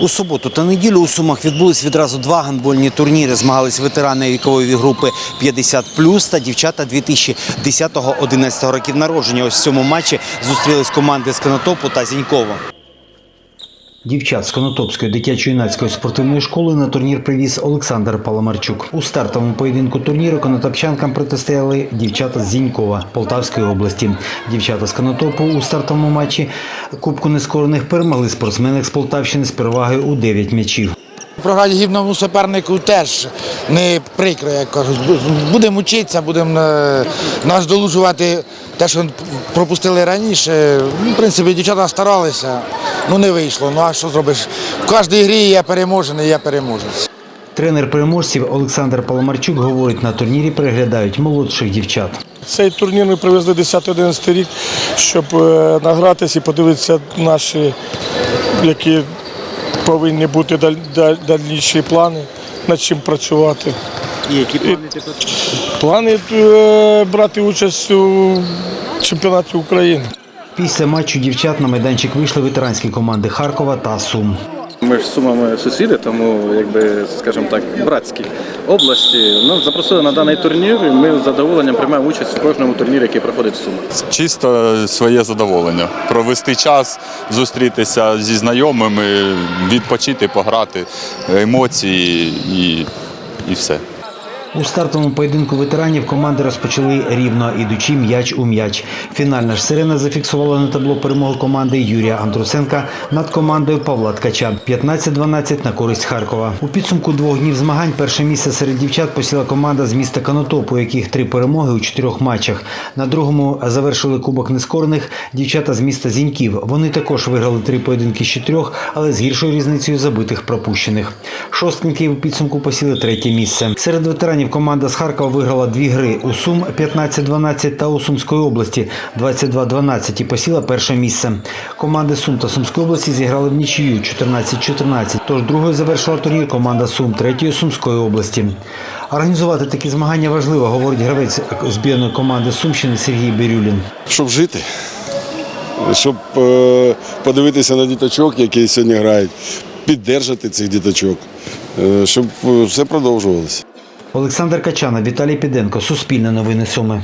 У суботу та неділю у Сумах відбулись відразу два гандбольні турніри. Змагались ветерани вікової групи 50+, та дівчата 2010-11 років народження. Ось в цьому матчі зустрілись команди з Конотопу та Зінькова. Дівчат з Конотопської дитячо-юнацької спортивної школи на турнір привіз Олександр Паламарчук. У стартовому поєдинку турніру конотопчанкам протистояли дівчата з Зінькова Полтавської області. Дівчата з Конотопу у стартовому матчі Кубку нескорених перемогли спортсменок з Полтавщини з перевагою у 9 м'ячів. Програти гідному супернику теж не прикро, як кажуть. Будемо вчитися, будемо е, нас долучувати те, що пропустили раніше. Ну, В принципі, дівчата старалися, ну не вийшло. Ну а що зробиш? В кожній грі є переможений, є переможець. Тренер переможців Олександр Паламарчук говорить, на турнірі переглядають молодших дівчат. Цей турнір ми привезли 10-11 рік, щоб е, награтися і подивитися наші, які повинні бути даль- даль- дальніші плани, над чим працювати. І які плани Плани е, брати участь у чемпіонаті України. Після матчу дівчат на майданчик вийшли ветеранські команди Харкова та Сум. Ми ж з сумами сусіди, тому якби, скажімо так, братські області. Ну, запросили на даний турнір, і ми з задоволенням приймаємо участь в кожному турнірі, який проходить в Сумах. чисто своє задоволення. Провести час, зустрітися зі знайомими, відпочити, пограти, емоції і, і все. У стартовому поєдинку ветеранів команди розпочали рівно, ідучи м'яч у м'яч. Фінальна ж сирена зафіксувала на табло перемогу команди Юрія Андрусенка над командою Павла Ткача 15-12 на користь Харкова. У підсумку двох днів змагань перше місце серед дівчат посіла команда з міста Конотоп, у яких три перемоги у чотирьох матчах. На другому завершили кубок нескорених дівчата з міста Зіньків. Вони також виграли три поєдинки з чотирьох, але з гіршою різницею забитих пропущених. Шосткинки у підсумку посіли третє місце. Серед ветеранів команда з Харкова виграла дві гри у Сум 15-12 та у Сумської області 22-12 і посіла перше місце. Команди Сум та Сумської області зіграли в нічию 14-14. Тож другою завершила турнір команда Сум третьої Сумської області. Організувати такі змагання важливо, говорить гравець збірної команди Сумщини Сергій Бірюлін. щоб жити, щоб е, подивитися на діточок, які сьогодні грають, піддержати цих діточок, е, щоб е, все продовжувалося. Олександр Качана, Віталій Піденко, Суспільне новини Суми.